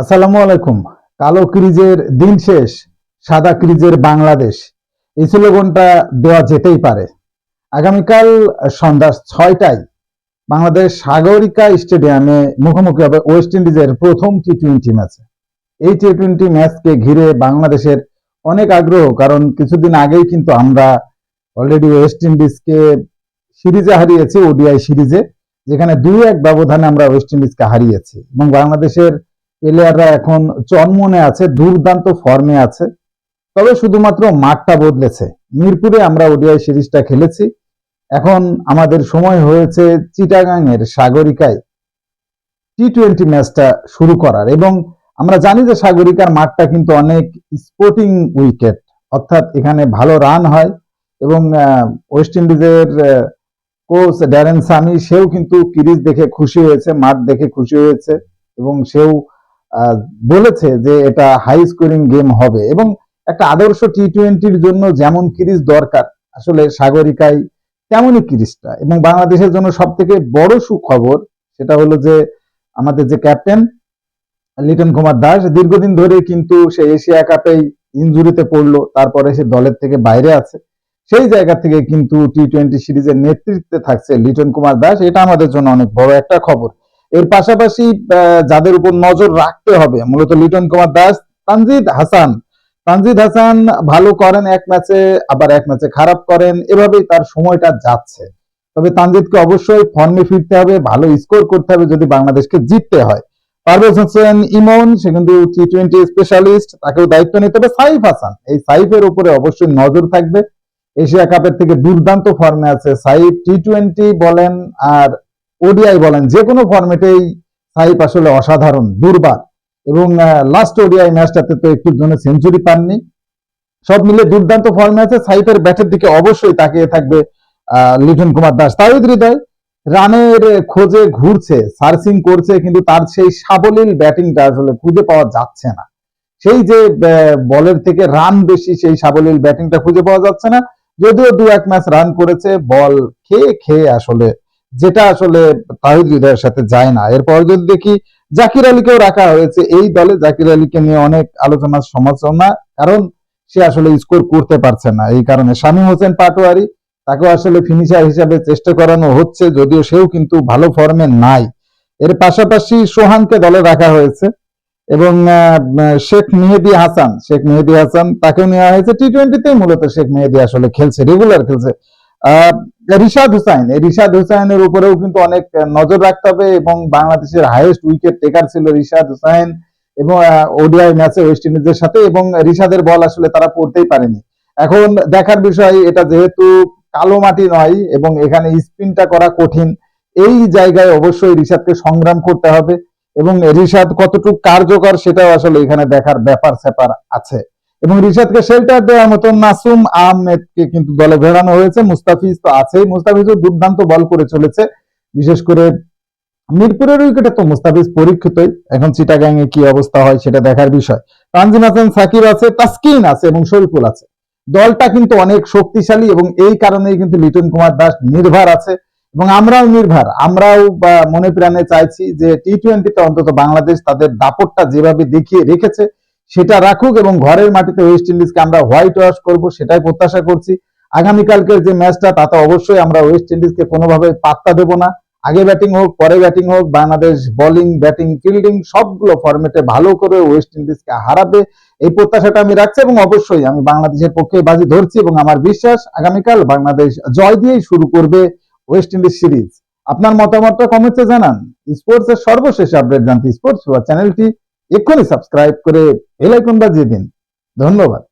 আসসালামু আলাইকুম। কালো ক্রিজের দিন শেষ, সাদা ক্রিজের বাংলাদেশ। এই স্লোগানটা দেওয়া যেতেই পারে। আগামীকাল সন্ধ্যা ছয়টায় বাংলাদেশ সাগরিকা স্টেডিয়ামে মুখোমুখি হবে ওয়েস্ট ইন্ডিজের প্রথম টি টোয়েন্টি ম্যাচে এই টি টোয়েন্টি ম্যাচকে ঘিরে বাংলাদেশের অনেক আগ্রহ, কারণ কিছুদিন আগেই কিন্তু আমরা অলরেডি ওয়েস্ট ইন্ডিজকে সিরিজে হারিয়েছি, ওডিআই সিরিজে, যেখানে দুই এক ব্যবধানে আমরা ওয়েস্ট ইন্ডিজকে হারিয়েছি। এবং বাংলাদেশের প্লেয়াররা এখন চনমনে আছে, দুর্দান্ত ফর্মে আছে। তবে শুধুমাত্র মাঠটা বদলেছে। মিরপুরে আমরা ওডিআই সিরিজটা খেলেছি। এখন আমাদের সময় হয়েছে চিটাগাং এর সাগরিকায় টি টোয়েন্টি ম্যাচটা শুরু করার। এবং আমরা জানি যে সাগরিকার মাঠটা কিন্তু অনেক স্পোর্টিং উইকেট অর্থাৎ এখানে ভালো রান হয়। এবং ওয়েস্ট ইন্ডিজের কোচ ড্যারেন সামি সেও কিন্তু কিরিজ দেখে খুশি হয়েছে, মাঠ দেখে খুশি হয়েছে। এবং সেও বলেছে যে এটা হাই স্কোরিং গেম হবে এবং একটা আদর্শ টি টোয়েন্টির জন্য যেমন কিরিজ দরকার, আসলে সাগরিকায় তেমনই কিরিজটা এবং বাংলাদেশের জন্য সব থেকে বড় সুখবর সেটা হলো যে আমাদের যে ক্যাপ্টেন লিটন কুমার দাস, দীর্ঘদিন ধরে কিন্তু সে এশিয়া কাপেই ইনজুরিতে পড়ল, তারপরে সে দলের থেকে বাইরে আছে। সেই জায়গা থেকে কিন্তু টি টোয়েন্টি সিরিজের নেতৃত্বে থাকছে লিটন কুমার দাস, এটা আমাদের জন্য অনেক বড় একটা খবর। এর পাশাপাশি যাদের উপর নজর রাখতে হবে, মূলত লিটন কুমার দাস, তানজিদ হাসান। তানজিদ হাসান ভালো করেন এক ম্যাচে, আবার এক ম্যাচে খারাপ করেন, এভাবেই তার সময়টা যাচ্ছে। তবে তানজিদকে অবশ্যই ফর্মে ফিরতে হবে, ভালো স্কোর করতে হবে যদি বাংলাদেশকে জিততে হয়। পারভেজ হোসেন ইমন, সে কিন্তু টি টোয়েন্টি স্পেশালিস্ট তাকেও দায়িত্ব নিতে হবে সাইফ হাসান। এই সাইফের উপরে অবশ্যই নজর থাকবে। এশিয়া কাপের থেকে দুর্দান্ত ফর্মে আছে সাইফ। টি টোয়েন্টি বলেন আর ওডিআই বলেন যে কোনো ফর্মেটেই সাইফ আসলে অসাধারণ, দুর্বার। এবং লাস্ট ওডিআই ম্যাচটাতে তো একটুর জন্য সেঞ্চুরি পাননি। সব মিলে দুর্দান্ত ফর্মে আছে। সাইফের ব্যাটের দিকে অবশ্যই তাকিয়ে থাকবে লিটন কুমার দাস। তাহিদ হৃদয়, রানের খোঁজে ঘুরছে সার্চিং করছে, কিন্তু তার সেই সাবলীল ব্যাটিংটা আসলে খুঁজে পাওয়া যাচ্ছে না। সেই যে বলের থেকে রান বেশি, সেই সাবলীল ব্যাটিংটা খুঁজে পাওয়া যাচ্ছে না। যদিও দু এক ম্যাচ রান করেছে, বল খেয়ে খেয়ে আসলে যেটা আসলে তাহিদ হৃদয়ের সাথে যায় না। এরপর যদি দেখি জাকির আলীকেও রাখা হয়েছে, এই দলে জাকির আলীকে নিয়ে অনেক আলোচনা, সমালোচনা, কারণ সে আসলে স্কোর করতে পারছে না। এই কারণে শামীম হোসেন পাটোয়ারি তাকেও আসলে ফিনিশার হিসাবে চেষ্টা করানো হচ্ছে, যদিও সেও কিন্তু ভালো ফর্মে নাই। এর পাশাপাশি সোহানকে দলে রাখা হয়েছে এবং শেখ মেহেদি হাসান, শেখ মেহেদি হাসান তাকেও নেওয়া হয়েছে। টি টোয়েন্টিতে মূলত শেখ মেহেদি আসলে খেলছে রেগুলার খেলছে। রিশাদ হুসাইন। রিশাদ হুসাইনের উপরেও কিন্তু অনেক নজর রাখতে হবে এবং বাংলাদেশের হাইয়েস্ট উইকেট টেকার ছিল রিশাদ হুসাইন এবং ওডিআই ম্যাচে ওয়েস্ট ইন্ডিজের সাথে এবং রিশাদের বল আসলে তারা পড়তেই পারেনি। এখন দেখার বিষয়, এটা যেহেতু কালো মাটি নয় এবং এখানে স্পিনটা করা কঠিন, এই জায়গায় অবশ্যই রিশাদকে সংগ্রাম করতে হবে এবং রিশাদ কতটুকু কার্যকর সেটাও আসলে এখানে দেখার ব্যাপার স্যাপার আছে। এবং রিশাদকে শেল্টার দেওয়ার মতো নাসুম আহমেদকে কিন্তু দলে ভেড়ানো হয়েছে। মুস্তাফিজ তো আছেই। মুস্তাফিজও দুর্দান্ত বল করে চলেছে। বিশেষ করে মিরপুরের উইকেটে তো মুস্তাফিজ পরীক্ষিতই। এখন চিটাগাং এ কি অবস্থা হয় সেটা দেখার বিষয়। তানজিম হাসান, সাকিব আছে, তাসকিন আছে এবং শরীফুল আছে। দলটা কিন্তু অনেক শক্তিশালী এবং এই কারণেই কিন্তু লিটন কুমার দাস নির্ভর আছে। এবং আমরাও নির্ভর। আমরাও মনে প্রাণে চাইছি যে টি টোয়েন্টিতে অন্তত বাংলাদেশ তাদের দাপটটা যেভাবে দেখিয়ে রেখেছে সেটা রাখুক এবং ঘরের মাটিতে ওয়েস্ট ইন্ডিজকে আমরা হোয়াইট ওয়াশ করব, সেটাই প্রত্যাশা করছি। আগামীকালকের যে ম্যাচটা তাতে অবশ্যই আমরা ওয়েস্ট ইন্ডিজকে কোনোভাবে পাত্তা দেব না। আগে ব্যাটিং হোক, পরে ব্যাটিং হোক, বাংলাদেশ বোলিং ব্যাটিং ফিল্ডিং সবগুলো ফরম্যাটে ভালো করে ওয়েস্ট ইন্ডিজকে হারাবে। এই প্রত্যাশাটা আমি রাখছি এবং অবশ্যই আমি বাংলাদেশের পক্ষে বাজি ধরছি এবং আমার বিশ্বাস আগামীকাল বাংলাদেশ জয় দিয়েই শুরু করবে ওয়েস্ট ইন্ডিজ সিরিজ আপনার মতামতটা কমেন্টে জানান। স্পোর্টস এর সর্বশেষ আপডেট জানতে স্পোর্টস চ্যানেলটি এক্ষুনি সাবস্ক্রাইব করে বেল আইকন বাজিয়ে দিন। ধন্যবাদ।